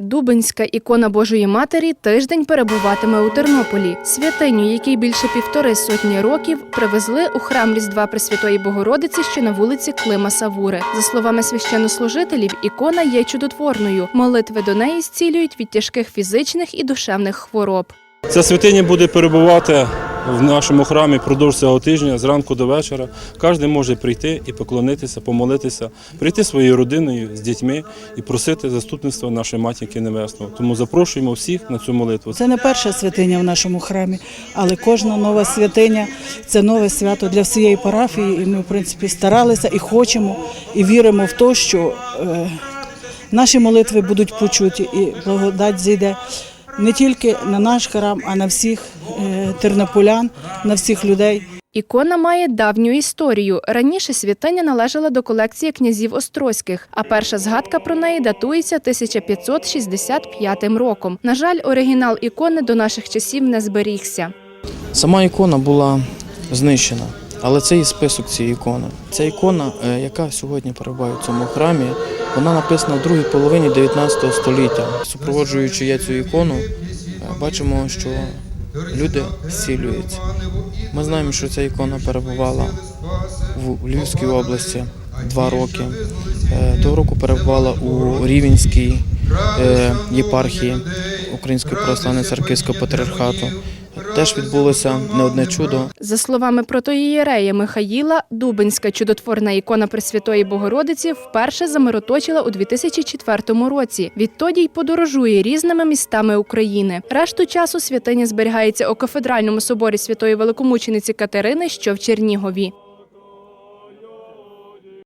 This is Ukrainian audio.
Дубинська ікона Божої Матері тиждень перебуватиме у Тернополі. Святиню, якій більше півтори сотні років, привезли у храм Різдва Пресвятої Богородиці, що на вулиці Клима Савури. За словами священнослужителів, ікона є чудотворною. Молитви до неї зцілюють від тяжких фізичних і душевних хвороб. Ця святиня буде перебувати в нашому храмі впродовж цього тижня зранку до вечора. Кожен може прийти і поклонитися, помолитися, прийти своєю родиною з дітьми і просити заступництва нашої матінки Небесного. Тому запрошуємо всіх на цю молитву. Це не перша святиня в нашому храмі, але кожна нова святиня це нове свято для всієї парафії. І ми, в принципі, старалися і хочемо, і віримо в те, що е, наші молитви будуть почуті, і благодать зійде не тільки на наш храм, а на всіх е, тернополян, на всіх людей. Ікона має давню історію. Раніше святиня належала до колекції князів Острозьких, а перша згадка про неї датується 1565 роком. На жаль, оригінал ікони до наших часів не зберігся. Сама ікона була знищена, але це і список цієї ікони. Ця ікона, е, яка сьогодні перебуває в цьому храмі, вона написана в другій половині 19 століття. Супроводжуючи я цю ікону, е, бачимо, що люди зцілюються. Ми знаємо, що ця ікона перебувала в Львівській області два роки. Е, Того року перебувала у Рівенській е, єпархії Української православної церківського патріархату. Теж відбулося не одне чудо. За словами протоїєрея Михаїла, Дубинська чудотворна ікона Пресвятої Богородиці вперше замироточила у 2004 році. Відтоді й подорожує різними містами України. Решту часу святиня зберігається у кафедральному соборі Святої Великомучениці Катерини, що в Чернігові.